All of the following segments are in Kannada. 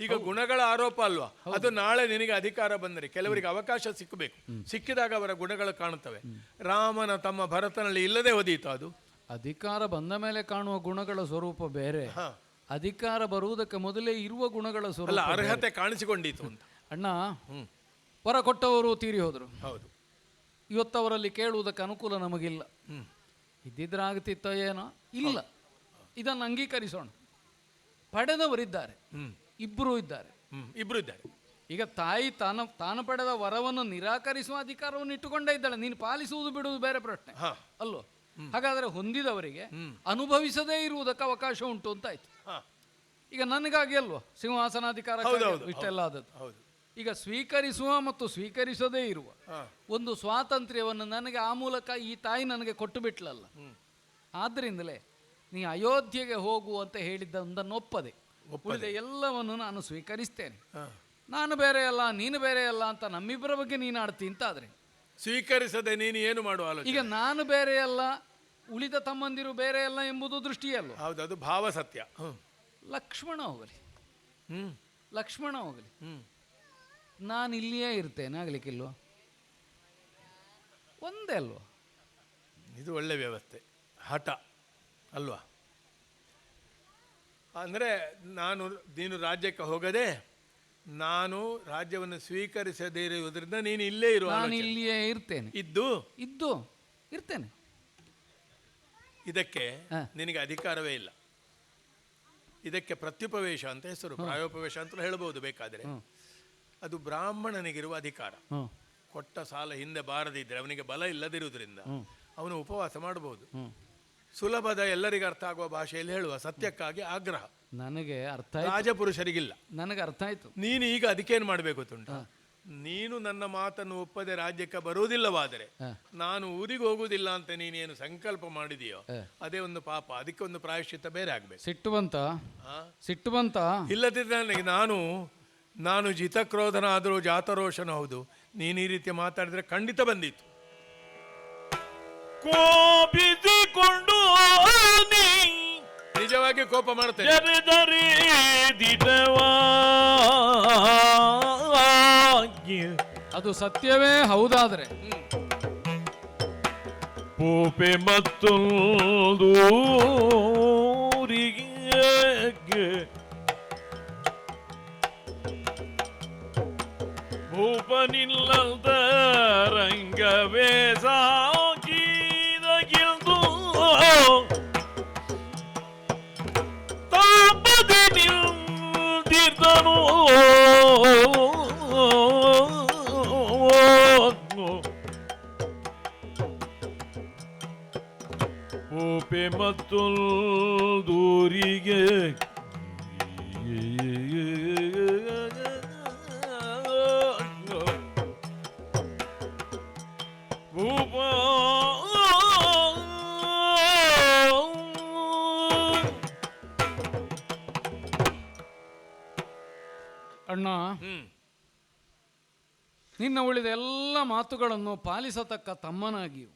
ಈಗ ಗುಣಗಳ ಆರೋಪ ಅಲ್ವಾ? ಅದು ನಾಳೆ ನಿನಗೆ ಅಧಿಕಾರ ಬಂದರೆ ಕೆಲವರಿಗೆ ಅವಕಾಶ ಸಿಕ್ಕಬೇಕು ಸಿಕ್ಕಿದಾಗ ಅವರ ಗುಣಗಳು ಕಾಣುತ್ತವೆ. ರಾಮನ ತಮ್ಮ ಭರತನಲ್ಲಿ ಇಲ್ಲದೆ ಒದೀತು ಅದು. ಅಧಿಕಾರ ಬಂದ ಮೇಲೆ ಕಾಣುವ ಗುಣಗಳ ಸ್ವರೂಪ ಬೇರೆ. ಅಧಿಕಾರ ಬರುವುದಕ್ಕೆ ಮೊದಲೇ ಇರುವ ಗುಣಗಳ ಸ್ವರೂಪ ಅರ್ಹತೆ ಕಾಣಿಸಿಕೊಂಡಿತು ಅಂತ. ಅಣ್ಣ ಹೊರ ವರ ಕೊಟ್ಟವರು ತೀರಿ ಹೋದರು. ಹೌದು. ಇವತ್ತವರಲ್ಲಿ ಕೇಳುವುದಕ್ಕೆ ಅನುಕೂಲ ನಮಗಿಲ್ಲ. ಹ್ಮ್. ಇದ್ದಿದ್ರೆ ಆಗ್ತಿತ್ತೋ ಏನೋ? ಇಲ್ಲ. ಇದನ್ನು ಅಂಗೀಕರಿಸೋಣ. ಪಡೆದವರಿದ್ದಾರೆ. ಹ್ಮ್. ಇಬ್ಬರೂ ಇದ್ದಾರೆ. ಇಬ್ಬರು ಇಬ್ರು ಇದ್ದಾರೆ. ಈಗ ತಾಯಿ ತಾನು ತಾನು ಪಡೆದ ವರವನ್ನು ನಿರಾಕರಿಸುವ ಅಧಿಕಾರವನ್ನು ಇಟ್ಟುಕೊಂಡೇ ಇದ್ದಾಳೆ. ನೀನು ಪಾಲಿಸುವುದು ಬಿಡುವುದು ಬೇರೆ ಪ್ರಶ್ನೆ. ಅಲ್ಲೋ? ಹಾಗಾದರೆ ಹೊಂದಿದವರಿಗೆ. ಅನುಭವಿಸದೇ ಇರುವುದಕ್ಕೆ ಅವಕಾಶ ಉಂಟು ಅಂತ ಆಯ್ತು. ಈಗ ನನಗಾಗಿ ಅಲ್ವಾ? ಸಿಂಹಾಸನಾಧಿಕಾರ ಇಷ್ಟೆಲ್ಲ ಆದದ್ದು. ಈಗ ಸ್ವೀಕರಿಸುವ ಮತ್ತು ಸ್ವೀಕರಿಸದೇ ಇರುವ ಒಂದು ಸ್ವಾತಂತ್ರ್ಯವನ್ನು ನನಗೆ ಆ ಮೂಲಕ ಈ ತಾಯಿ ನನಗೆ ಕೊಟ್ಟು ಬಿಟ್ಲಲ್ಲ. ಆದ್ದರಿಂದಲೇ ನೀ ಅಯೋಧ್ಯೆಗೆ ಹೋಗು ಅಂತ ಹೇಳಿದ್ದ ಒಂದನ್ನು ಒಪ್ಪದೆ. ಉಳಿದ ಎಲ್ಲವನ್ನು ನಾನು ಸ್ವೀಕರಿಸ್ತೇನೆ. ನಾನು ಬೇರೆ ಅಲ್ಲ ನೀನು ಬೇರೆ ಅಲ್ಲ ಅಂತ ನಮ್ಮಿಬ್ಬರ ಬಗ್ಗೆ ನೀನು ಆಡ್ತಿ ಅಂತಾದ್ರೆ. ಸ್ವೀಕರಿಸದೆ ನೀನು ಏನು ಮಾಡುವ ಈಗ ನಾನು ಬೇರೆ ಅಲ್ಲ ಉಳಿದ ತಮ್ಮಂದಿರು ಬೇರೆ ಅಲ್ಲ ಎಂಬುದು ದೃಷ್ಟಿಯಲ್ಲ ಹೌದು ಅದು ಭಾವ ಸತ್ಯ. ಲಕ್ಷ್ಮಣ ಹೋಗಲಿ. ಹ್ಞೂ ಲಕ್ಷ್ಮಣ ಹೋಗಲಿ. ಹ್ಞೂ ನಾನು ಇಲ್ಲಿಯೇ ಇರ್ತೇನೆ ಆಗ್ಲಿಕ್ಕಿಲ್ವಾ? ಒಂದೇ ಅಲ್ವಾ? ಇದು ಒಳ್ಳೆ ವ್ಯವಸ್ಥೆ. ಹಠ ಅಲ್ವಾ? ಅಂದರೆ ನಾನು ನೀನು ರಾಜ್ಯಕ್ಕೆ ಹೋಗದೆ ನಾನು ರಾಜ್ಯವನ್ನು ಸ್ವೀಕರಿಸದೇ ಇರುವುದರಿಂದ ನೀನು ಇಲ್ಲೇ ಇರುವ ನಾನು ಇಲ್ಲಿಯೇ ಇರ್ತೇನೆ. ಇದ್ದು? ಇದ್ದು ಇರ್ತೇನೆ. ಇದಕ್ಕೆ. ನಿನಗೆ ಅಧಿಕಾರವೇ ಇಲ್ಲ. ಇದಕ್ಕೆ ಪ್ರತ್ಯುಪವೇಶ ಅಂತ ಹೆಸರು ಪ್ರಾಯೋಪವೇಶ ಅಂತ ಹೇಳಬಹುದು ಬೇಕಾದರೆ. ಅದು ಬ್ರಾಹ್ಮಣನಿಗಿರುವ ಅಧಿಕಾರ. ಕೊಟ್ಟ ಸಾಲ ಹಿಂದೆ ಬಾರದಿದ್ದರೆ ಅವನಿಗೆ ಬಲ ಇಲ್ಲದಿರುವುದರಿಂದ ಅವನು ಉಪವಾಸ ಮಾಡಬಹುದು ಸುಲಭದ ಎಲ್ಲರಿಗೂ ಅರ್ಥ ಆಗುವ ಭಾಷೆಯಲ್ಲಿ ಹೇಳುವ ಸತ್ಯಕ್ಕಾಗಿ ಆಗ್ರಹ. ನನಗೆ ಅರ್ಥ ಆಯ್ತು. ರಾಜಪುರುಷರಿಗಿಲ್ಲ. ನನಗೆ ಅರ್ಥ ಆಯ್ತು. ನೀನು ಈಗ ಅದಕ್ಕೇನು ಮಾಡಬೇಕು ತುಂಟ? ನೀನು ನನ್ನ ಮಾತನ್ನು ಒಪ್ಪದೆ ರಾಜ್ಯಕ್ಕೆ ಬರುವುದಿಲ್ಲವಾದರೆ ಹಾ. ನಾನು ಊರಿಗೆ ಹೋಗುವುದಿಲ್ಲ ಅಂತ ನೀನೇನು ಸಂಕಲ್ಪ ಮಾಡಿದೆಯೋ? ಹಾ. ಅದೇ ಒಂದು ಪಾಪ. ಅದಕ್ಕೆ ಒಂದು ಪ್ರಾಯಶ್ಚಿತ್ತ ಬೇರೆ ಆಗ್ಬೇಕು. ಸಿಟ್ಟು ಬಂತ? ಸಿಟ್ಟು ಬಂತ ಇಲ್ಲದಿದ್ದರೆ ನನಗೆ ನಾನು ನಾನು ಜಿತಕ್ರೋಧನ ಆದರೂ ಜಾತರೋಷನ ಹೌದು. ನೀನು ಈ ರೀತಿ ಮಾತಾಡಿದ್ರೆ ಖಂಡಿತ ಬಂದಿತ್ತು. ಕೋಪಿಸಿಕೊಂಡು ನೀ ನಿಜವಾಗಿ ಕೋಪ ಮಾಡ್ತೇನೆ ಜರದರಿ ಅದು ಸತ್ಯವೇ ಹೌದಾದ್ರೆ. ಪೂಪೆ ಮತ್ತು ಭೂಪನಿಲ್ಲದ ರಂಗವೇ ಓಪೆ ಮತ್ತು ದೂರಿಗೆ ಭೂಪ ಅಣ್ಣ ನಿನ್ನ ಉಳಿದ ಎಲ್ಲ ಮಾತುಗಳನ್ನು ಪಾಲಿಸತಕ್ಕ ತಮ್ಮನಾಗಿಯೂ.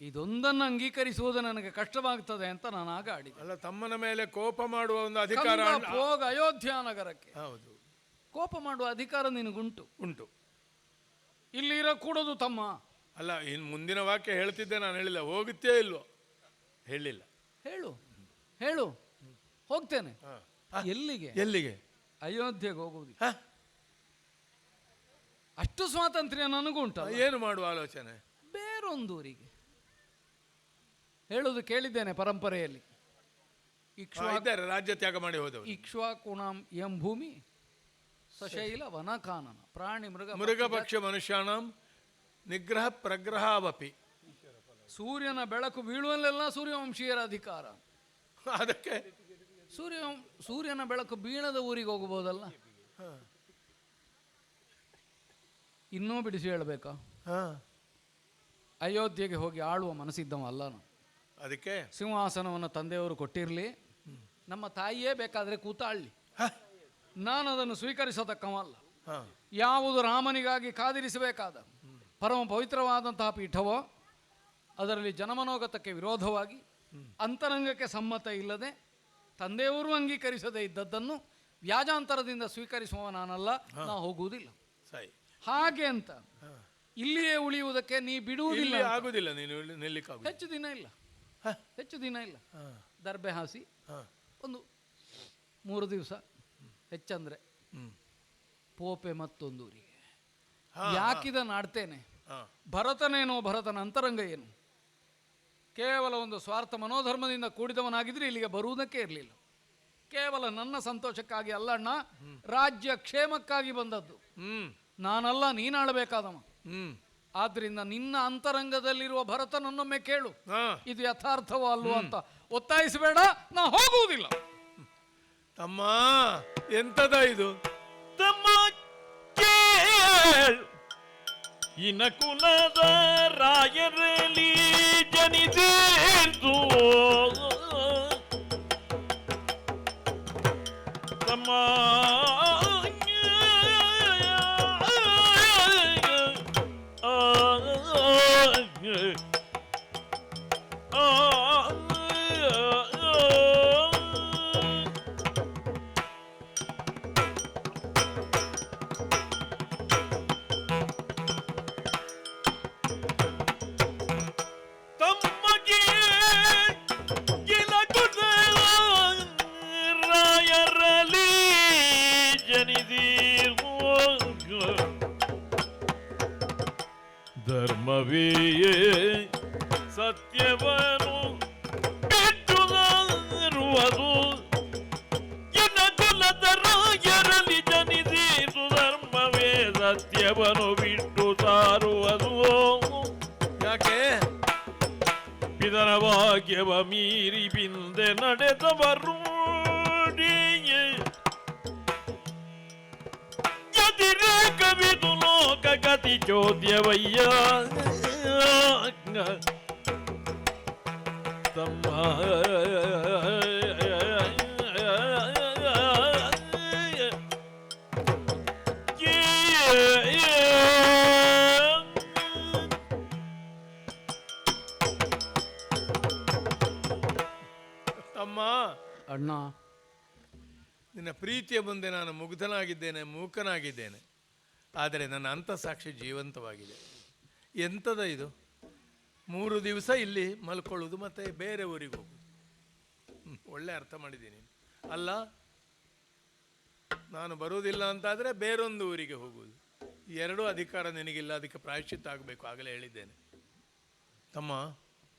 ಇದೊಂದನ್ನು ಅಂಗೀಕರಿಸುವುದು ನನಗೆ ಕಷ್ಟವಾಗ್ತದೆ ಅಂತ ನಾನು ಆಗ ಆಡಿದೆ. ಅಲ್ಲ ತಮ್ಮನ ಮೇಲೆ ಕೋಪ ಮಾಡುವ ಒಂದು ಅಧಿಕಾರ ಹೋಗ ಅಯೋಧ್ಯ ನಗರಕ್ಕೆ. ಹೌದು. ಕೋಪ ಮಾಡುವ ಅಧಿಕಾರ ನಿನಗುಂಟು. ಉಂಟು. ಇಲ್ಲಿ ಇರಕೂಡದು ತಮ್ಮ. ಅಲ್ಲ ಇನ್ನು ಮುಂದಿನ ವಾಕ್ಯ ಹೇಳ್ತಿದ್ದೆ ನಾನು ಹೇಳಿಲ್ಲ. ಹೋಗುತ್ತೇ ಇಲ್ವೋ? ಹೇಳಿಲ್ಲ. ಹೇಳು. ಹೇಳು. ಹೋಗ್ತೇನೆ. ಎಲ್ಲಿಗೆ? ಎಲ್ಲಿಗೆ? ಅಯೋಧ್ಯೆಗೆ ಹೋಗುವುದು? ಅಷ್ಟು ಸ್ವಾತಂತ್ರ್ಯ ನನಗೂ ಉಂಟು ಏನು ಮಾಡುವ ಆಲೋಚನೆ? ಬೇರೊಂದೂರಿಗೆ. ಹೇಳುವುದು ಕೇಳಿದ್ದೇನೆ ಪರಂಪರೆಯಲ್ಲಿ. ಇಕ್ಷ್ವಾ ಇದ್ದಾರೆ ರಾಜ್ಯ ತ್ಯಾಗ ಮಾಡಿ ಹೋದವರು. ಇಕ್ಷ್ವಾಕುಣಾಂ ಎಂ ಭೂಮಿ ಸಶೈಲ ವನಕಾನನ ಪ್ರಾಣಿ ಮೃಗ ಮೃಗ ಪಕ್ಷ ಮನುಷ್ಯಾಣಂ ನಿಗ್ರಹ ಪ್ರಗ್ರಹಾವಪಿ. ಸೂರ್ಯನ ಬೆಳಕು ಬೀಳುವಲ್ಲೆಲ್ಲ ಸೂರ್ಯವಂಶೀಯರ ಅಧಿಕಾರ. ಅದಕ್ಕೆ ಸೂರ್ಯ ಸೂರ್ಯನ ಬೆಳಕು ಬೀಳದ ಊರಿಗೆ ಹೋಗಬಹುದಲ್ಲ. ಇನ್ನೂ ಬಿಡಿಸಿ ಹೇಳಬೇಕಾ. ಅಯೋಧ್ಯೆಗೆ ಹೋಗಿ ಆಳುವ ಮನಸ್ಸಿದ್ದವ ಅಲ್ಲ ನಾನು ಅದಕ್ಕೆ? ಸಿಂಹಾಸನವನ್ನು ತಂದೆಯವರು ಕೊಟ್ಟಿರಲಿ. ನಮ್ಮ ತಾಯಿಯೇ ಬೇಕಾದರೆ ಕೂತಾಳ್ಲಿ. ನಾನು ಅದನ್ನು ಸ್ವೀಕರಿಸತಕ್ಕವಲ್ಲ. ಹ. ಯಾವುದು ರಾಮನಿಗಾಗಿ ಕಾದಿರಿಸಬೇಕಾದ ಪರಮ ಪವಿತ್ರವಾದಂತಹ ಪೀಠವೋ ಅದರಲ್ಲಿ ಜನಮನೋಗತಕ್ಕೆ ವಿರೋಧವಾಗಿ ಅಂತರಂಗಕ್ಕೆ ಸಮ್ಮತ ಇಲ್ಲದೆ ತಂದೆಯವರು ಅಂಗೀಕರಿಸದೇ ಇದ್ದದ್ದನ್ನು ವ್ಯಾಜಾಂತರದಿಂದ ಸ್ವೀಕರಿಸುವ ನಾನಲ್ಲ ನಾ ಹೋಗುವುದಿಲ್ಲ. ಹಾಗೆ ಅಂತ ಇಲ್ಲಿಯೇ ಉಳಿಯುವುದಕ್ಕೆ ನೀ ಬಿಡುವುದಿಲ್ಲ. ಆಗುದಿಲ್ಲ ನೀನು ಹೆಚ್ಚು ದಿನ ಇಲ್ಲ? ಹೆಚ್ಚು ದಿನ ಇಲ್ಲ. ದರ್ಬೆ ಹಾಸಿ ಒಂದು ಮೂರು ದಿವಸ ಹೆಚ್ಚಂದ್ರೆ. ಪೋಪೆ ಮತ್ತೊಂದು ಊರಿಗೆ. ಯಾಕಿದ ಆಡ್ತೇನೆ ಹಾ, ಭರತನೇನೋ ಭರತನ ಅಂತರಂಗ ಏನು? ಕೇವಲ ಒಂದು ಸ್ವಾರ್ಥ ಮನೋಧರ್ಮದಿಂದ ಕೂಡಿದವನಾಗಿದ್ರೆ ಇಲ್ಲಿಗೆ ಬರುವುದಕ್ಕೆ ಇರಲಿಲ್ಲ. ಕೇವಲ ನನ್ನ ಸಂತೋಷಕ್ಕಾಗಿ ಅಲ್ಲಣ್ಣ ರಾಜ್ಯ ಕ್ಷೇಮಕ್ಕಾಗಿ ಬಂದದ್ದು. ಹ್ಮ್. ನಾನಲ್ಲ ನೀನಾಳಬೇಕಾದವ. ಹ್ಮ್. ಆದ್ರಿಂದ ನಿನ್ನ ಅಂತರಂಗದಲ್ಲಿರುವ ಭರತನನ್ನೊಮ್ಮೆ ಕೇಳು. ಇದು ಯಥಾರ್ಥವೋ ಅಲ್ವೋ ಅಂತ ಒತ್ತಾಯಿಸಬೇಡ ನಾ ಹೋಗುವುದಿಲ್ಲ. ತಮ್ಮ ಎಂತದ ಇದು? ತಮ್ಮ ಕೇಳು. ಇನ ಕುಲದ ರಾಯರಲ್ಲಿ ಧರ್ಮವೇ ಸತ್ಯವನು ಬಿಟ್ಟು ಸಾರುವುದು ಯಾಕೆ ಪಿದರ ಭಾಗ್ಯವ ಮೀರಿ ಬಿಂದೆ ನಡೆದವರು ಎದಿರೇ ಕವಿದು ಲೋಕ ಗತಿ ಚೋದ್ಯವಯ್ಯ ತಮ್ಮ ತಮ್ಮ ಅಣ್ಣ. ನಿನ್ನ ಪ್ರೀತಿಯ ಮುಂದೆ ನಾನು ಮುಗ್ಧನಾಗಿದ್ದೇನೆ ಮೂಕನಾಗಿದ್ದೇನೆ. ಆದರೆ ನನ್ನ ಅಂತಸಾಕ್ಷಿ ಜೀವಂತವಾಗಿದೆ. ಎಂಥದ ಇದು? ಮೂರು ದಿವಸ ಇಲ್ಲಿ ಮಲ್ಕೊಳ್ಳೋದು ಮತ್ತೆ ಬೇರೆ ಊರಿಗೆ ಹೋಗುದು ಒಳ್ಳೆ ಅರ್ಥ ಮಾಡಿದ್ದೀನಿ. ಅಲ್ಲ ನಾನು ಬರುವುದಿಲ್ಲ ಅಂತಾದರೆ ಬೇರೊಂದು ಊರಿಗೆ ಹೋಗುವುದು. ಎರಡೂ ಅಧಿಕಾರ ನಿನಗಿಲ್ಲ ಅದಕ್ಕೆ ಪ್ರಾಯಶ್ಚಿತ್ತ ಆಗಬೇಕು ಆಗಲೇ ಹೇಳಿದ್ದೇನೆ. ತಮ್ಮ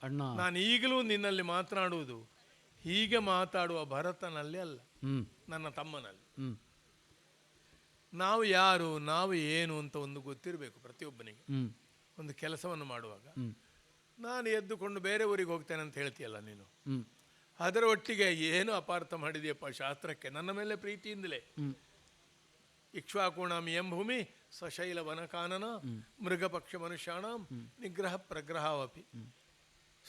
ಅಣ್ಣ. ನಾನು ಈಗಲೂ ನಿನ್ನಲ್ಲಿ ಮಾತನಾಡುವುದು ಹೀಗೆ ಮಾತಾಡುವ ಭರತನಲ್ಲಿ ಅಲ್ಲ ನನ್ನ ತಮ್ಮನಲ್ಲಿ. ನಾವು ಯಾರು ನಾವು ಏನು ಅಂತ ಒಂದು ಗೊತ್ತಿರಬೇಕು ಪ್ರತಿಯೊಬ್ಬನಿಗೆ. ಒಂದು ಕೆಲಸವನ್ನು ಮಾಡುವಾಗ. ನಾನು ಎದ್ದುಕೊಂಡು ಬೇರೆ ಊರಿಗೆ ಹೋಗ್ತೇನೆ ಅಂತ ಹೇಳ್ತೀಯಲ್ಲ ನೀನು. ಅದರ ಒಟ್ಟಿಗೆ ಏನು ಅಪಾರ್ಥ ಮಾಡಿದೆಯಪ್ಪ ಶಾಸ್ತ್ರಕ್ಕೆ? ನನ್ನ ಮೇಲೆ ಪ್ರೀತಿಯಿಂದಲೇ. ಹ್ಮ್. ಇಕ್ಷ್ವಾಕುಣಾಂ ಎಂ ಭೂಮಿ ಸಶೈಲ ವನಕಾನನ ಮೃಗಪಕ್ಷ ಮನುಷ್ಯಾಣಂ ನಿಗ್ರಹ ಪ್ರಗ್ರಹವಪಿ.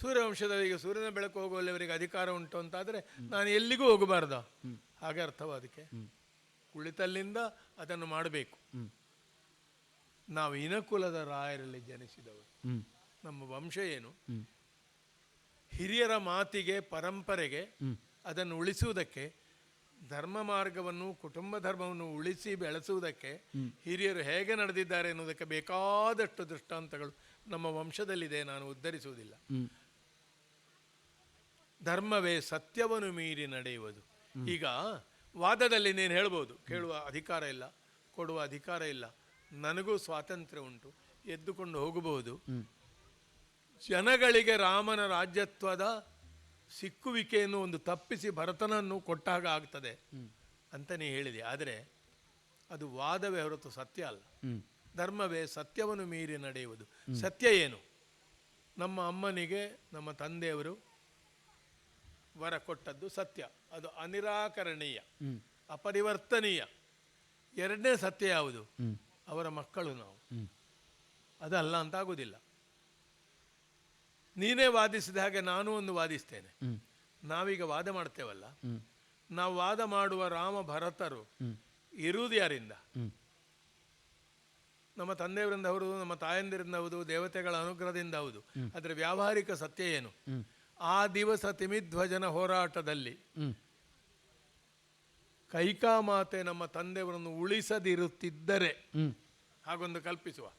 ಸೂರ್ಯವಂಶದವರಿಗೆ ಸೂರ್ಯನ ಬೆಳಕು ಹೋಗುವಲ್ಲಿವರಿಗೆ ಅಧಿಕಾರ ಉಂಟು ಅಂತಾದರೆ ನಾನು ಎಲ್ಲಿಗೂ ಹೋಗಬಾರ್ದ. ಹಾಗೆ ಅರ್ಥವ ಅದಕ್ಕೆ. ಕುಳಿತಲ್ಲಿಂದ ಅದನ್ನು ಮಾಡಬೇಕು. ನಾವು ಇನಕುಲದ ರಾಯರಲ್ಲಿ ಜನಿಸಿದವರು. ನಮ್ಮ ವಂಶ ಏನು? ಹಿರಿಯರ ಮಾತಿಗೆ, ಪರಂಪರೆಗೆ ಅದನ್ನು ಉಳಿಸುವುದಕ್ಕೆ, ಧರ್ಮ ಮಾರ್ಗವನ್ನು, ಕುಟುಂಬ ಧರ್ಮವನ್ನು ಉಳಿಸಿ ಬೆಳೆಸುವುದಕ್ಕೆ ಹಿರಿಯರು ಹೇಗೆ ನಡೆದಿದ್ದಾರೆ ಎನ್ನುವುದಕ್ಕೆ ಬೇಕಾದಷ್ಟು ದೃಷ್ಟಾಂತಗಳು ನಮ್ಮ ವಂಶದಲ್ಲಿದೆ, ನಾನು ಉದ್ಧರಿಸುವುದಿಲ್ಲ. ಧರ್ಮವೇ ಸತ್ಯವನ್ನು ಮೀರಿ ನಡೆಯುವುದು. ಈಗ ವಾದದಲ್ಲಿ ನೀನು ಹೇಳ್ಬೋದು, ಕೇಳುವ ಅಧಿಕಾರ ಇಲ್ಲ, ಕೊಡುವ ಅಧಿಕಾರ ಇಲ್ಲ, ನನಗೂ ಸ್ವಾತಂತ್ರ್ಯ ಉಂಟು, ಎದ್ದುಕೊಂಡು ಹೋಗಬಹುದು. ಜನಗಳಿಗೆ ರಾಮನ ರಾಜ್ಯತ್ವದ ಸಿಕ್ಕುವಿಕೆಯನ್ನು ಒಂದು ತಪ್ಪಿಸಿ ಭರತನನ್ನು ಕೊಟ್ಟಾಗ ಆಗ್ತದೆ ಅಂತ ನೀ ಹೇಳಿದೆ. ಆದರೆ ಅದು ವಾದವೇ ಹೊರತು ಸತ್ಯ ಅಲ್ಲ. ಧರ್ಮವೇ ಸತ್ಯವನ್ನು ಮೀರಿ ನಡೆಯುವುದು. ಸತ್ಯ ಏನು? ನಮ್ಮ ಅಮ್ಮನಿಗೆ, ನಮ್ಮ ತಂದೆಯವರು ವರ ಕೊಟ್ಟದ್ದು ಸತ್ಯ. ಅದು ಅನಿರಾಕರಣೀಯ ಅಪರಿವರ್ತನೀಯ. ಎರಡನೇ ಸತ್ಯ ಯಾವುದು? ಅವರ ಮಕ್ಕಳು ನಾವು. ಅದಲ್ಲ ಅಂತ ಆಗೋದಿಲ್ಲ. ನೀನೇ ವಾದಿಸಿದ ಹಾಗೆ ನಾನು ಒಂದು ವಾದಿಸ್ತೇನೆ. ನಾವೀಗ ವಾದ ಮಾಡ್ತೇವಲ್ಲ? ನಾವು ವಾದ ಮಾಡುವ ರಾಮ ಭರತರು ಇರುವುದು ಯಾರಿಂದ? ನಮ್ಮ ತಂದೆಯವರಿಂದ ಹೌದು ನಮ್ಮ ತಾಯಂದಿರಿಂದ ಹೌದು ದೇವತೆಗಳ ಅನುಗ್ರಹದಿಂದ ಹೌದು. ಆದರೆ ವ್ಯಾವಹಾರಿಕ ಸತ್ಯ ಏನು? ಆ ದಿವಸ ತಿಮಿಧ್ವಜನ ಹೋರಾಟದಲ್ಲಿ ಕೈಕಾ ಮಾತೆ ನಮ್ಮ ತಂದೆಯವರನ್ನು ಉಳಿಸದಿರುತ್ತಿದ್ದರೆ ಹಾಗೊಂದು ಕಲ್ಪಿಸುವ.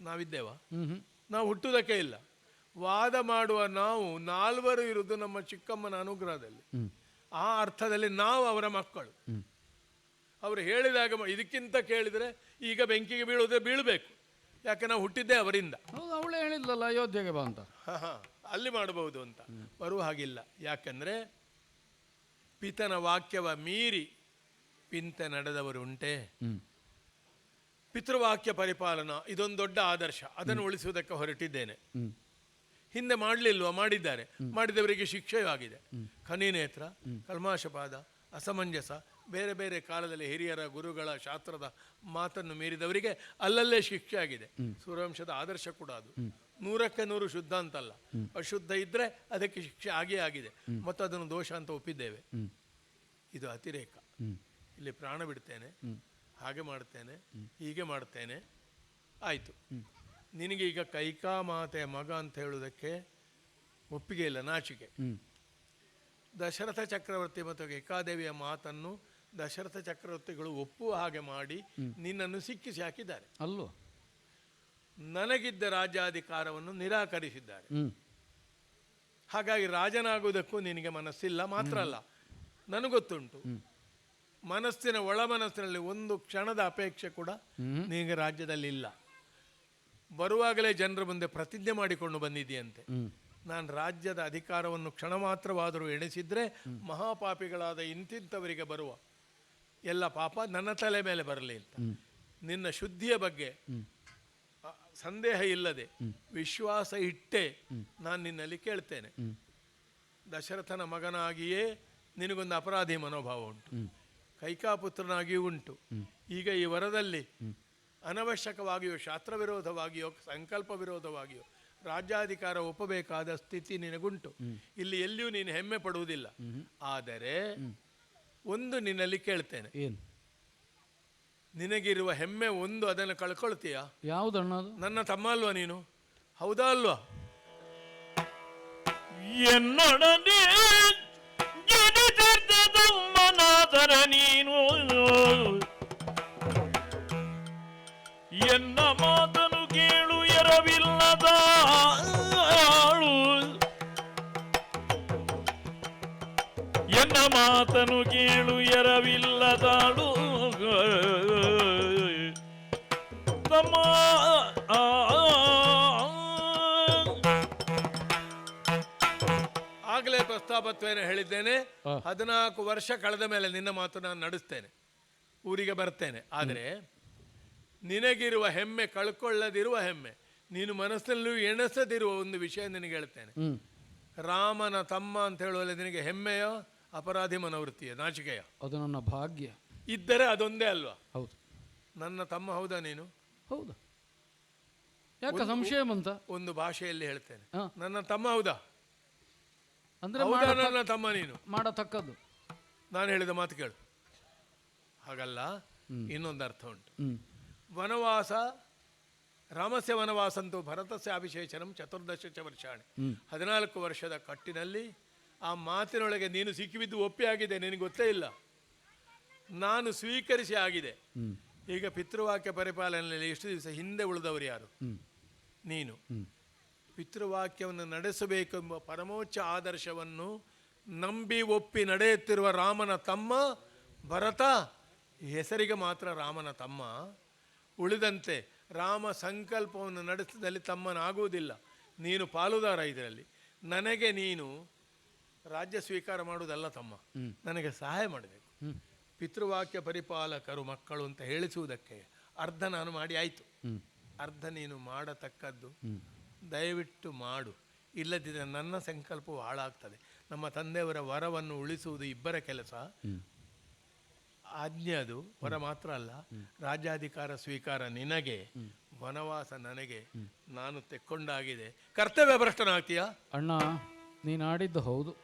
ನಾವಿದ್ದೇವ? ನಾವು ಹುಟ್ಟುವುದಕ್ಕೆ ಇಲ್ಲ. ವಾದ ಮಾಡುವ ನಾವು ನಾಲ್ವರು ಇರುವುದು ನಮ್ಮ ಚಿಕ್ಕಮ್ಮನ ಅನುಗ್ರಹದಲ್ಲಿ. ಆ ಅರ್ಥದಲ್ಲಿ ನಾವು ಅವರ ಮಕ್ಕಳು. ಅವರು ಹೇಳಿದಾಗ ಇದಕ್ಕಿಂತ ಕೇಳಿದರೆ ಈಗ ಬೆಂಕಿಗೆ ಬೀಳುವುದೇ ಬೀಳಬೇಕು. ಯಾಕೆ ನಾವು ಹುಟ್ಟಿದ್ದೇ ಅವರಿಂದ. ಅವಳೇ ಹೇಳಿದ್ಲಲ್ಲ ಅಯೋಧ್ಯೆಗೆ ಬಾ ಅಂತ. ಹಾಂ ಹ, ಅಲ್ಲಿ ಮಾಡಬಹುದು ಅಂತ. ಬರುವ ಹಾಗಿಲ್ಲ. ಯಾಕಂದ್ರೆ ಪಿತನ ವಾಕ್ಯವ ಮೀರಿ ಪಿಂತೆ ನಡೆದವರು ಉಂಟೆ ಪಿತೃವಾಕ್ಯ ಪರಿಪಾಲನ ಇದೊಂದು ದೊಡ್ಡ ಆದರ್ಶ. ಅದನ್ನು ಉಳಿಸುವುದಕ್ಕೆ ಹೊರಟಿದ್ದೇನೆ. ಹಿಂದೆ ಮಾಡಲಿಲ್ವ? ಮಾಡಿದ್ದಾರೆ. ಮಾಡಿದವರಿಗೆ ಶಿಕ್ಷೆಯೂ ಆಗಿದೆ ಖನಿನೇತ್ರ ಕಲ್ಮಾಶಪಾದ ಅಸಮಂಜಸ ಬೇರೆ ಬೇರೆ ಕಾಲದಲ್ಲಿ ಹಿರಿಯರ ಗುರುಗಳ ಶಾಸ್ತ್ರದ ಮಾತನ್ನು ಮೀರಿದವರಿಗೆ ಅಲ್ಲಲ್ಲೇ ಶಿಕ್ಷೆ ಆಗಿದೆ ಸೂರ್ಯವಂಶದ ಆದರ್ಶ ಕೂಡ ಅದು. ನೂರಕ್ಕೆ ನೂರು ಶುದ್ಧ ಅಂತಲ್ಲ. ಅಶುದ್ಧ ಇದ್ರೆ ಅದಕ್ಕೆ ಶಿಕ್ಷೆ ಆಗೇ ಆಗಿದೆ. ಮತ್ತು ಅದನ್ನು ದೋಷ ಅಂತ ಒಪ್ಪಿದ್ದೇವೆ. ಇದು ಅತಿರೇಕ. ಇಲ್ಲಿ ಪ್ರಾಣ ಬಿಡ್ತೇನೆ. ಹಾಗೆ ಮಾಡ್ತೇನೆ. ಹೀಗೆ ಮಾಡ್ತೇನೆ. ಆಯಿತು. ನಿನಗೆ ಈಗ ಕೈಕಾ ಮಾತೆಯ ಮಗ ಅಂತ ಹೇಳೋದಕ್ಕೆ ಒಪ್ಪಿಗೆ ಇಲ್ಲ ನಾಚಿಕೆ. ದಶರಥ ಚಕ್ರವರ್ತಿ ಮತ್ತು ಏಕಾದೇವಿಯ ಮಾತನ್ನು ದಶರಥ ಚಕ್ರವರ್ತಿಗಳು ಒಪ್ಪುವ ಹಾಗೆ ಮಾಡಿ ನಿನ್ನನ್ನು ಸಿಕ್ಕಿಸಿ ಹಾಕಿದ್ದಾರೆ. ಅಲ್ಲೋ. ನನಗಿದ್ದ ರಾಜ್ಯಾಧಿಕಾರವನ್ನು ನಿರಾಕರಿಸಿದ್ದಾರೆ. ಹಾಗಾಗಿ ರಾಜನಾಗುವುದಕ್ಕೂ ನಿನಗೆ ಮನಸ್ಸಿಲ್ಲ ಮಾತ್ರ ಅಲ್ಲ. ನನಗೊತ್ತುಂಟು. ಮನಸ್ಸಿನ ಒಳ ಮನಸ್ಸಿನಲ್ಲಿ ಒಂದು ಕ್ಷಣದ ಅಪೇಕ್ಷೆ ಕೂಡ ನಿನಗೆ ರಾಜ್ಯದಲ್ಲಿ ಇಲ್ಲ ಬರುವಾಗಲೇ ಜನರ ಮುಂದೆ ಪ್ರತಿಜ್ಞೆ ಮಾಡಿಕೊಂಡು ಬಂದಿದೆಯಂತೆ ನಾನು ರಾಜ್ಯದ ಅಧಿಕಾರವನ್ನು ಕ್ಷಣ ಮಾತ್ರವಾದರೂ ಎಣಿಸಿದ್ರೆ ಮಹಾಪಾಪಿಗಳಾದ ಇಂತಿಂಥವರಿಗೆ ಬರುವ ಎಲ್ಲ ಪಾಪ ನನ್ನ ತಲೆ ಮೇಲೆ ಬರಲಿ ಅಂತ. ನಿನ್ನ ಶುದ್ಧಿಯ ಬಗ್ಗೆ ಸಂದೇಹ ಇಲ್ಲದೆ ವಿಶ್ವಾಸ ಇಟ್ಟೆ ನಾನು ನಿನ್ನಲ್ಲಿ ಕೇಳ್ತೇನೆ. ದಶರಥನ ಮಗನಾಗಿಯೇ ನಿನಗೊಂದು ಅಪರಾಧಿ ಮನೋಭಾವ ಉಂಟು. ಕೈಕಾಪುತ್ರನಾಗಿಯೂ ಉಂಟು. ಈಗ ಈ ವರದಲ್ಲಿ ಅನವಶ್ಯಕವಾಗಿಯೋ ಶಾಸ್ತ್ರ ವಿರೋಧವಾಗಿಯೋ ಸಂಕಲ್ಪ ವಿರೋಧವಾಗಿಯೋ ರಾಜ್ಯಾಧಿಕಾರ ಒಪ್ಪಬೇಕಾದ ಸ್ಥಿತಿ ನಿನಗುಂಟು. ಇಲ್ಲಿ ಎಲ್ಲಿಯೂ ನೀನು ಹೆಮ್ಮೆ ಪಡುವುದಿಲ್ಲ. ಆದರೆ ಒಂದು ನಿನ್ನಲ್ಲಿ ಕೇಳ್ತೇನೆ. ಏನು? ನಿನಗಿರುವ ಹೆಮ್ಮೆ ಒಂದು ಅದನ್ನು ಕಳ್ಕೊಳ್ತೀಯಾ? ಯಾವುದಣ್ಣ ಅದು? ನನ್ನ ತಮ್ಮ ಅಲ್ವಾ ನೀನು? ಹೌದಾ ಅಲ್ವಾ? ಎನ್ನೊಡನೆ ನೀನು. ಎನ್ನ ಮಾತನು ಕೇಳು ಎರವಿಲ್ಲದ ಆಳು. ಎನ್ನ ಮಾತನು ಕೇಳು ಎರವಿಲ್ಲದಾಳು. ತಮ್ಮ ಆಗಲೇ ಪ್ರಸ್ತಾಪತ್ವೇನ ಹೇಳಿದ್ದೇನೆ. ಹದಿನಾಲ್ಕು ವರ್ಷ ಕಳೆದ ಮೇಲೆ ನಿನ್ನ ಮಾತು ನಾನು ನಡೆಸ್ತೇನೆ. ಊರಿಗೆ ಬರ್ತೇನೆ. ಆದರೆ ನಿನಗಿರುವ ಹೆಮ್ಮೆ ಕಳ್ಕೊಳ್ಳದಿರುವ ಹೆಮ್ಮೆ ನೀನು ಮನಸ್ಸಲ್ಲೂ ಎಣಸದಿರುವ ಒಂದು ವಿಷಯ ನಿನಗೆ ಹೇಳ್ತೇನೆ. ರಾಮನ ತಮ್ಮ ಅಂತ ಹೇಳುವಲ್ಲಿ ನಿನಗೆ ಹೆಮ್ಮೆಯೋ ಅಪರಾಧಿ ಮನೋವೃತ್ತಿಯ ನಾಚಿಕೆಯ? ಅದು ನನ್ನ ಭಾಗ್ಯ. ಇದ್ದರೆ ಅದೊಂದೇ ಅಲ್ವಾ? ಹೌದು. ನನ್ನ ತಮ್ಮ ಹೌದಾ ನೀನು? ಹೌದು. ಯಾಕೆ ಸಂಶಯ ಬಂತ ಒಂದು ಭಾಷೆಯಲ್ಲಿ ಹೇಳ್ತೇನೆ. ಹಾ. ನನ್ನ ತಮ್ಮ ಹೌದಾ? ಅಂದ್ರೆ ಹೌದಾ ನನ್ನ ತಮ್ಮ ನೀನು? ಮಾಡತಕ್ಕದ್ದು. ನಾನು ಹೇಳಿದ ಮಾತು ಕೇಳು. ಹಾಗಲ್ಲ ಇನ್ನೊಂದು ಅರ್ಥ ಉಂಟು. ಹ್ಮ್. ವನವಾಸ ರಾಮಸ್ಯ ವನವಾಸ ಅಂತೂ ಭರತಸ್ಯ ಅಭಿಷೇಚನಂ ಚತುರ್ದಶ ಚ ವರ್ಷಾಣಿ. ಹದಿನಾಲ್ಕು ವರ್ಷದ ಕಟ್ಟಿನಲ್ಲಿ ಆ ಮಾತಿನೊಳಗೆ ನೀನು ಸಿಕ್ಕಿಬಿದ್ದು ಒಪ್ಪಿ ಆಗಿದೆ ನಿನಗೆ ಗೊತ್ತೇ ಇಲ್ಲ. ನಾನು ಸ್ವೀಕರಿಸಿ ಆಗಿದೆ. ಈಗ ಪಿತೃವಾಕ್ಯ ಪರಿಪಾಲನೆಯಲ್ಲಿ ಎಷ್ಟು ದಿವಸ ಹಿಂದೆ ಉಳಿದವರು ಯಾರು? ನೀನು. ಪಿತೃವಾಕ್ಯವನ್ನು ನಡೆಸಬೇಕೆಂಬ ಪರಮೋಚ್ಚ ಆದರ್ಶವನ್ನು ನಂಬಿ ಒಪ್ಪಿ ನಡೆಯುತ್ತಿರುವ ರಾಮನ ತಮ್ಮ ಭರತ ಹೆಸರಿಗೆ ಮಾತ್ರ ರಾಮನ ತಮ್ಮ. ಉಳಿದಂತೆ ರಾಮ ಸಂಕಲ್ಪವನ್ನು ನಡೆಸಿದಲ್ಲಿ ತಮ್ಮನಾಗುವುದಿಲ್ಲ. ನೀನು ಪಾಲುದಾರ ಇದರಲ್ಲಿ. ನನಗೆ ನೀನು ರಾಜ್ಯ ಸ್ವೀಕಾರ ಮಾಡುವುದಲ್ಲ ತಮ್ಮ. ನನಗೆ ಸಹಾಯ ಮಾಡಬೇಕು. ಪಿತೃವಾಕ್ಯ ಪರಿಪಾಲಕರು ಮಕ್ಕಳು ಅಂತ ಹೇಳಿಸುವುದಕ್ಕೆ ಅರ್ಧ ನಾನು ಮಾಡಿ ಆಯಿತು. ಅರ್ಧ ನೀನು ಮಾಡತಕ್ಕದ್ದು. ದಯವಿಟ್ಟು ಮಾಡು. ಇಲ್ಲದಿದ್ದರೆ ನನ್ನ ಸಂಕಲ್ಪವು ಹಾಳಾಗ್ತದೆ. ನಮ್ಮ ತಂದೆಯವರ ವರವನ್ನು ಉಳಿಸುವುದು ಇಬ್ಬರ ಕೆಲಸ. ಆಜ್ಞೆ ಅದು. ವರ ಮಾತ್ರ ಅಲ್ಲ. ರಾಜ್ಯಾಧಿಕಾರ ಸ್ವೀಕಾರ ನಿನಗೆ. ವನವಾಸ ನನಗೆ. ನಾನು ತೆಕ್ಕೊಂಡಾಗಿದೆ. ಕರ್ತವ್ಯ ಭ್ರಷ್ಟನಾಗ್ತೀಯಾ ಅಣ್ಣ ನೀನು ಆಡಿದ್ದು ಹೌದು.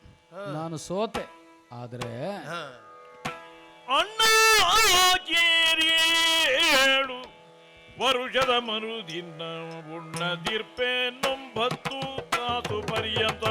ನಾನು ಸೋತೆ. ಆದರೆ ಹಾ. ಅಣ್ಣ ಕೇರಿಯೇಳು ವರುಷದ ಮರುದಿನ ಉಣ್ಣದಿರ್ಪೆ ನೊಂಬತ್ತು ತಾಸು ಪರ್ಯಂತ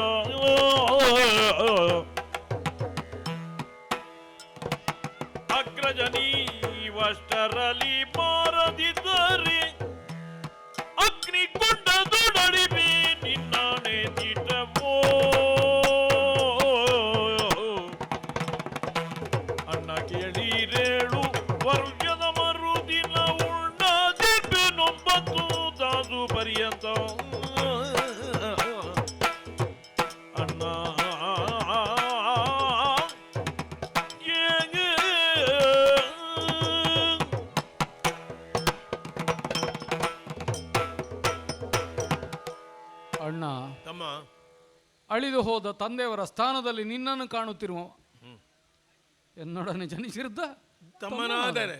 ಅಣ್ಣ ತಮ್ಮ. ಅಳಿದು ಹೋದ ತಂದೆಯವರ ಸ್ಥಾನದಲ್ಲಿ ನಿನ್ನನ್ನು ಕಾಣುತ್ತಿರುವ ಎನ್ನೊಡನೆ ಜನಿಸಿರುದ್ದ ತಮ್ಮನಾದರೆ.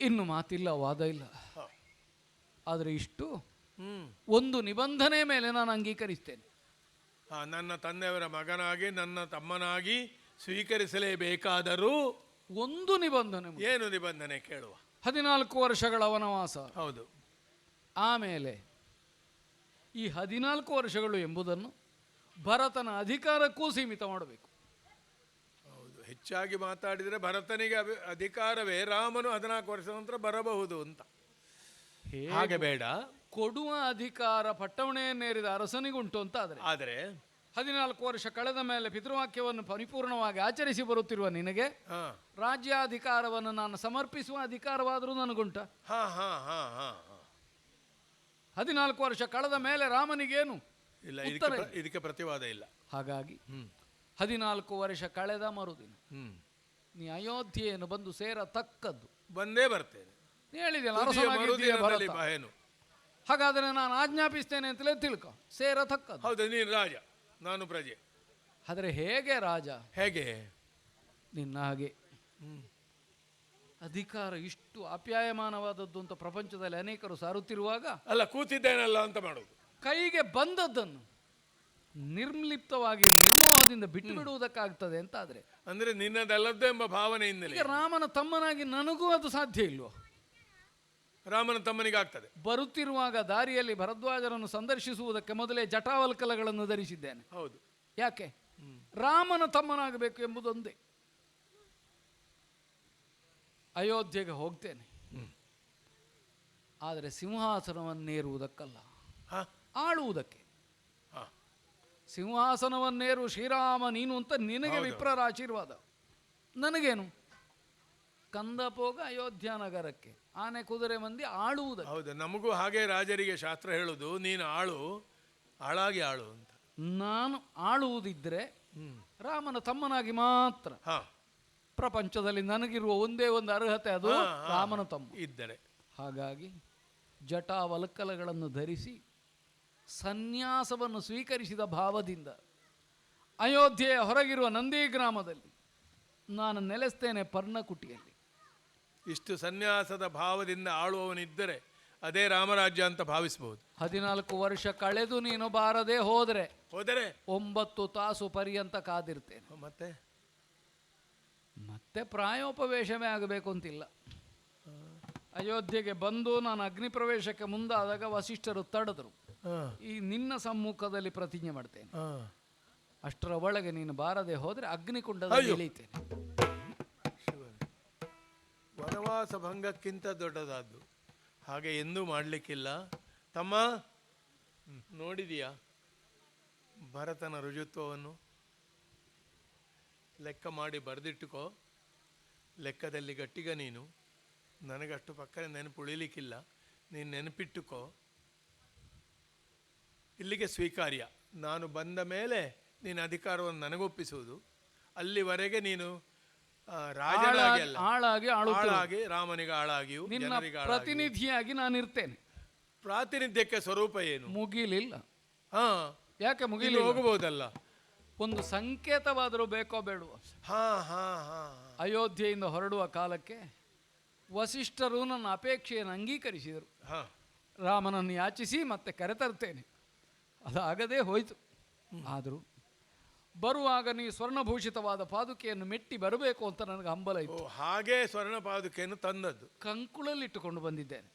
ಇನ್ನು ಮಾತಿಲ್ಲ ವಾದ ಇಲ್ಲ. ಆದರೆ ಇಷ್ಟು ಒಂದು ನಿಬಂಧನೆ ಮೇಲೆ ನಾನು ಅಂಗೀಕರಿಸ್ತೇನೆ. ನನ್ನ ತಂದೆಯವರ ಮಗನಾಗಿ ನನ್ನ ತಮ್ಮನಾಗಿ ಸ್ವೀಕರಿಸಲೇಬೇಕಾದರೂ ಒಂದು ನಿಬಂಧನೆ ಏನು ನಿಬಂಧನೆ ಕೇಳುವ? ಹದಿನಾಲ್ಕು ವರ್ಷಗಳ ವನವಾಸ ಹೌದು. ಆಮೇಲೆ ಈ ಹದಿನಾಲ್ಕು ವರ್ಷಗಳು ಎಂಬುದನ್ನು ಭರತನ ಅಧಿಕಾರಕ್ಕೂ ಸೀಮಿತ ಮಾಡಬೇಕು. ಹೌದು ಹೆಚ್ಚಾಗಿ ಮಾತಾಡಿದರೆ ಭರತನಿಗೆ ಅಧಿಕಾರವೇ ರಾಮನು ಹದಿನಾಲ್ಕು ವರ್ಷದ ನಂತರ ಬರಬಹುದು ಅಂತ. ಹಾಗೆ ಬೇಡ. ಕೊಡುವ ಅಧಿಕಾರ ಪಟ್ಟವಣೆಯನ್ನೇರಿದ ಅರಸನಿಗುಂಟು ಅಂತ ಆದರೆ ಆದರೆ ಹದಿನಾಲ್ಕು ವರ್ಷ ಕಳೆದ ಮೇಲೆ ಪಿತೃವಾಕ್ಯವನ್ನು ಪರಿಪೂರ್ಣವಾಗಿ ಆಚರಿಸಿ ಬರುತ್ತಿರುವ ನಿನಗೆ ರಾಜ್ಯಾಧಿಕಾರವನ್ನು ನಾನು ಸಮರ್ಪಿಸುವ ಅಧಿಕಾರವಾದರೂ ನನಗುಂಟ? ಹಾ ಹಾ ಹಾ ಹಾ. ಹದಿನಾಲ್ಕು ವರ್ಷ ಕಳೆದ ಮೇಲೆ ರಾಮನಿಗೇನು ಇಲ್ಲ ಇದಕ್ಕೆ ಉತ್ತರ ಪ್ರ- ಇದಕ್ಕೆ ಪ್ರತಿವಾದ ಇಲ್ಲ. ಹಾಗಾಗಿ ಹ್ಮ್. ಹದಿನಾಲ್ಕು ವರ್ಷ ಕಳೆದ ಮರುದಿನ ಹ್ಮ್. ನೀ ಅಯೋಧ್ಯೆಯನ್ನು ಬಂದು ಸೇರತಕ್ಕದ್ದು ಬಂದೇ ಬರ್ತೇನೆ. ನೀ ಹೇಳಿದೆಯಲ್ಲ ತುದಿಯ ಅರಸನಾಗಿದ್ದೀಯ ಮರುದಿನದಲ್ಲಿ ಭರತ. ಬಾಯೇನು? ಹಾಗಾದರೆ ನಾನು ಆಜ್ಞಾಪಿಸ್ತೇನೆ ಅಂತಲೇ ತಿಳ್ಕೊ. ಸೇರತಕ್ಕದ್ದು ಹೌದು ನೀನು ರಾಜ ನಾನು ಪ್ರಜೆ. ಆದರೆ ಹೇಗೆ ರಾಜ? ಹೇಗೆ? ನಿನ್ನ ಹಾಗೆ. ಅಧಿಕಾರ ಇಷ್ಟು ಅಪ್ಯಾಯಮಾನವಾದದ್ದು ಅಂತ ಪ್ರಪಂಚದಲ್ಲಿ ಅನೇಕರು ಸಾರುತ್ತಿರುವಾಗ ಅಲ್ಲ ಕೂತಿದ್ದೇನಲ್ಲ ಅಂತ ಮಾಡೋದು. ಕೈಗೆ ಬಂದದ್ದನ್ನು ನಿರ್ಲಿಪ್ತವಾಗಿ ನಿರ್ಮೋಹದಿಂದ ಬಿಟ್ಟು ಬಿಡುವುದಕ್ಕಾಗ್ತದೆ ಅಂತ ಆದರೆ ಅಂದರೆ ನಿನ್ನದಲ್ಲದ್ದು ಎಂಬ ಭಾವನೆಯಿಂದ ಈಗ ರಾಮನ ತಮ್ಮನಾಗಿ ನನಗೂ ಅದು ಸಾಧ್ಯ ಇಲ್ವೋ? ರಾಮನ ತಮ್ಮನಿಗೆ ಆಗ್ತದೆ. ಬರುತ್ತಿರುವಾಗ ದಾರಿಯಲ್ಲಿ ಭರದ್ವಾಜರನ್ನು ಸಂದರ್ಶಿಸುವುದಕ್ಕೆ ಮೊದಲೇ ಜಟಾವಲ್ಕಲಗಳನ್ನು ಧರಿಸಿದ್ದೇನೆ. ಹೌದು. ಯಾಕೆ? ರಾಮನ ತಮ್ಮನಾಗಬೇಕು ಎಂಬುದೊಂದೇ. ಅಯೋಧ್ಯೆಗೆ ಹೋಗ್ತೇನೆ. ಆದರೆ ಸಿಂಹಾಸನವನ್ನೇರುವುದಕ್ಕಲ್ಲ ಆಳುವುದಕ್ಕೆ. ಸಿಂಹಾಸನವನ್ನೇರು ಶ್ರೀರಾಮ ನೀನು ಅಂತ ನಿನಗೆ. ವಿಪ್ರರ ಆಶೀರ್ವಾದ. ನನಗೇನು? ಕಂದಪೋಗ ಅಯೋಧ್ಯ ನಗರಕ್ಕೆ. ಆನೆ ಕುದುರೆ ಮಂದಿ ಆಳುವುದು ಹೌದು ನಮಗೂ ಹಾಗೆ ರಾಜರಿಗೆ ಶಾಸ್ತ್ರ ಹೇಳುದು ನೀನು ಆಳು ಆಳಾಗಿ ಆಳು ಅಂತ. ನಾನು ಆಳುವುದಿದ್ರೆ ಹ್ಮ್. ರಾಮನ ತಮ್ಮನಾಗಿ ಮಾತ್ರ. ಹಾ. ಪ್ರಪಂಚದಲ್ಲಿ ನನಗಿರುವ ಒಂದೇ ಒಂದು ಅರ್ಹತೆ ಅದು. ರಾಮನ ತಮ್ಮ. ಇದ್ದರೆ. ಹಾಗಾಗಿ ಜಟಾವಲ್ಕಲಗಳನ್ನು ಧರಿಸಿ ಸನ್ಯಾಸವನ್ನು ಸ್ವೀಕರಿಸಿದ ಭಾವದಿಂದ ಅಯೋಧ್ಯೆಯ ಹೊರಗಿರುವ ನಂದಿ ಗ್ರಾಮದಲ್ಲಿ ನಾನು ನೆಲೆಸ್ತೇನೆ ಪರ್ಣಕುಟಿಯಲ್ಲಿ. ಇಷ್ಟು ಸನ್ಯಾಸದ ಭಾವದಿಂದ ಆಳುವವನಿದ್ದರೆ ಅದೇ ರಾಮರಾಜ್ಯ ಅಂತ ಭಾವಿಸಬಹುದು. ಹದಿನಾಲ್ಕು ವರ್ಷ ಕಳೆದು ನೀನು ಬಾರದೆ ಹೋದರೆ ಹೋದರೆ? ಒಂಬತ್ತು ತಾಸು ಪರ್ಯಂತ ಕಾದಿರ್ತೇನೆ. ಮತ್ತೆ? ಮತ್ತೆ ಪ್ರಾಯೋಪವೇಶವೇ ಆಗಬೇಕು ಅಂತಿಲ್ಲ. ಅಯೋಧ್ಯೆಗೆ ಬಂದು ನಾನು ಅಗ್ನಿ ಪ್ರವೇಶಕ್ಕೆ ಮುಂದಾದಾಗ ವಸಿಷ್ಠರು ತಡೆದ್ರು. ಈ ನಿನ್ನ ಸಮ್ಮುಖದಲ್ಲಿ ಪ್ರತಿಜ್ಞೆ ಮಾಡ್ತೇನೆ. ಅಷ್ಟರ ಒಳಗೆ ನೀನು ಬಾರದೆ ಹೋದರೆ ಅಗ್ನಿಕುಂಡದಲ್ಲಿ. ಇಳಿತೇನೆ. ವನವಾಸ ಭಂಗಕ್ಕಿಂತ ದೊಡ್ಡದಾದ್ದು. ಹಾಗೆ ಎಂದೂ ಮಾಡಲಿಕ್ಕಿಲ್ಲ. ತಮ್ಮ ನೋಡಿದೀಯ ನೋಡಿದೀಯಾ ಭರತನ ರುಜುತ್ವವನ್ನು? ಲೆಕ್ಕ ಮಾಡಿ ಬರೆದಿಟ್ಟುಕೋ. ಲೆಕ್ಕದಲ್ಲಿ ಗಟ್ಟಿಗ ನೀನು. ನನಗಷ್ಟು ಪಕ್ಕನೆ ನೆನಪು ಉಳಿಲಿಕ್ಕಿಲ್ಲ. ನೀನು ನೆನಪಿಟ್ಟುಕೋ. ಇಲ್ಲಿಗೆ ಸ್ವೀಕಾರ್ಯ. ನಾನು ಬಂದ ಮೇಲೆ ನೀನು ಅಧಿಕಾರವನ್ನು ನನಗೊಪ್ಪಿಸುವುದು. ಅಲ್ಲಿವರೆಗೆ ನೀನು ಹಾಳಾಗಿ ರಾಜನಾಗಿ ಅಲ್ಲ. ಆಳಾಗಿ. ಆಳಾಗಿ ರಾಮನಿಗೆ ಆಳಾಗಿಯೂ ಜನರಿಗೆ ಪ್ರತಿನಿಧಿಯಾಗಿ ನಾನು ಇರ್ತೇನೆ. ಪ್ರಾತಿನಿಧ್ಯಕ್ಕೆ ಸ್ವರೂಪ ಏನು? ಮುಗಿಲಿಲ್ಲ. ಹಾ. ಯಾಕೆ ಮುಗಿಲಿ ಹೋಗಬಹುದಲ್ಲ. ಒಂದು ಸಂಕೇತವಾದರೂ ಬೇಕೋ ಬೇಡುವ? ಹಾ ಹಾ ಹಾ ಅಯೋಧ್ಯೆಯಿಂದ ಹೊರಡುವ ಕಾಲಕ್ಕೆ ವಸಿಷ್ಠರು ನನ್ನ ಅಪೇಕ್ಷೆಯನ್ನು ಅಂಗೀಕರಿಸಿದರು. ಹಾ. ರಾಮನನ್ನು ಯಾಚಿಸಿ ಮತ್ತೆ ಕರೆತರ್ತೇನೆ ಅದಾಗದೇ ಹೋಯಿತು. ಆದರೂ ಬರುವಾಗ ನೀ ಸ್ವರ್ಣಭೂಷಿತವಾದ ಪಾದುಕೆಯನ್ನು ಮೆಟ್ಟಿ ಬರಬೇಕು ಅಂತ ನನಗೆ ಹಂಬಲ ಇತ್ತು. ಹಾಗೆ ಸ್ವರ್ಣ ಪಾದುಕೆಯನ್ನು ತಂದದ್ದು. ಕಂಕುಳಲ್ಲಿಟ್ಟುಕೊಂಡು ಬಂದಿದ್ದೇನೆ.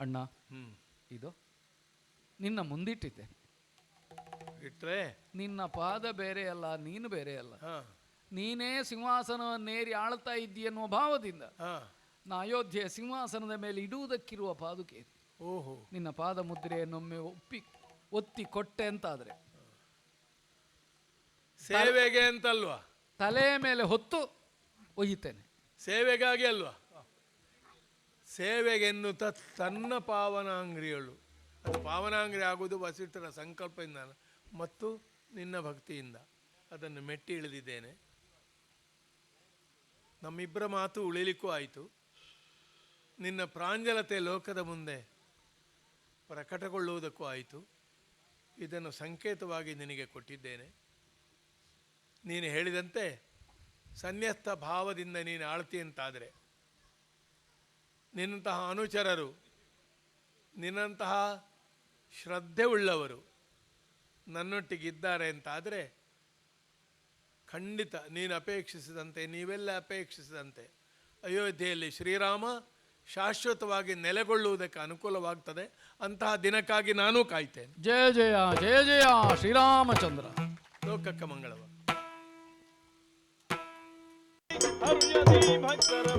ಅಣ್ಣ ಇದು ನಿನ್ನ ಮುಂದಿಟ್ಟಿದ್ದೇನೆ. ಇಟ್ರೆ? ನಿನ್ನ ಪಾದ ಬೇರೆ ಅಲ್ಲ ನೀನು ಬೇರೆ ಅಲ್ಲ. ಹಾ. ನೀನೇ ಸಿಂಹಾಸನವನ್ನೇರಿ ಆಳ್ತಾ ಇದ್ದೀ ಅನ್ನುವ ಭಾವದಿಂದ ನಾ ಅಯೋಧ್ಯೆಯ ಸಿಂಹಾಸನದ ಮೇಲೆ ಇಡುವುದಕ್ಕಿರುವ ಪಾದುಕೆ ಓಹೋ. ನಿನ್ನ ಪಾದ ಮುದ್ರೆಯನ್ನೊಮ್ಮೆ ಒಪ್ಪಿ ಒತ್ತಿ ಕೊಟ್ಟೆ ಅಂತಾದರೆ. ಸೇವೆಗೆ ಅಂತಲ್ವಾ? ತಲೆಯ ಮೇಲೆ ಹೊತ್ತು ಒಯ್ಯುತ್ತೇನೆ. ಸೇವೆಗಾಗಿ ಅಲ್ವಾ? ಸೇವೆಗೆನ್ನುತ್ತ ತನ್ನ ಪಾವನಾಂಗ್ರಿಯಳು. ಅದು ಪಾವನಾಂಗ್ರಿ ಆಗುವುದು ವಸಿಷ್ಠರ ಸಂಕಲ್ಪದಿಂದ. ಮತ್ತು ನಿನ್ನ ಭಕ್ತಿಯಿಂದ ಅದನ್ನು ಮೆಟ್ಟಿ ಇಳಿದಿದ್ದೇನೆ. ನಮ್ಮಿಬ್ಬರ ಮಾತು ಉಳಿಲಿಕ್ಕೂ ಆಯಿತು. ನಿನ್ನ ಪ್ರಾಂಜಲತೆ ಲೋಕದ ಮುಂದೆ ಪ್ರಕಟಗೊಳ್ಳುವುದಕ್ಕೂ ಆಯಿತು. ಇದನ್ನು ಸಂಕೇತವಾಗಿ ನಿನಗೆ ಕೊಟ್ಟಿದ್ದೇನೆ. ನೀನು ಹೇಳಿದಂತೆ ಸನ್ಯಸ್ತ ಭಾವದಿಂದ ನೀನು ಆಳ್ತಿ ಅಂತಾದರೆ, ನಿನ್ನಂತಹ ಅನುಚರರು, ನಿನ್ನಂತಹ ಶ್ರದ್ಧೆ ಉಳ್ಳವರು ನನ್ನೊಟ್ಟಿಗಿದ್ದಾರೆ ಅಂತ ಆದರೆ ಖಂಡಿತ ನೀನು ಅಪೇಕ್ಷಿಸಿದಂತೆ ನೀವೆಲ್ಲ ಅಪೇಕ್ಷಿಸಿದಂತೆ ಅಯೋಧ್ಯೆಯಲ್ಲಿ ಶ್ರೀರಾಮ ಶಾಶ್ವತವಾಗಿ ನೆಲೆಗೊಳ್ಳುವುದಕ್ಕೆ ಅನುಕೂಲವಾಗ್ತದೆ. ಅಂತಹ ದಿನಕ್ಕಾಗಿ ನಾನು ಕಾಯ್ತೇನೆ. ಜಯ ಜಯ ಜಯ ಜಯ ಶ್ರೀರಾಮಚಂದ್ರ. ಲೋಕಕ್ಕ ಮಂಗಳವ. ಭಕ್ತರ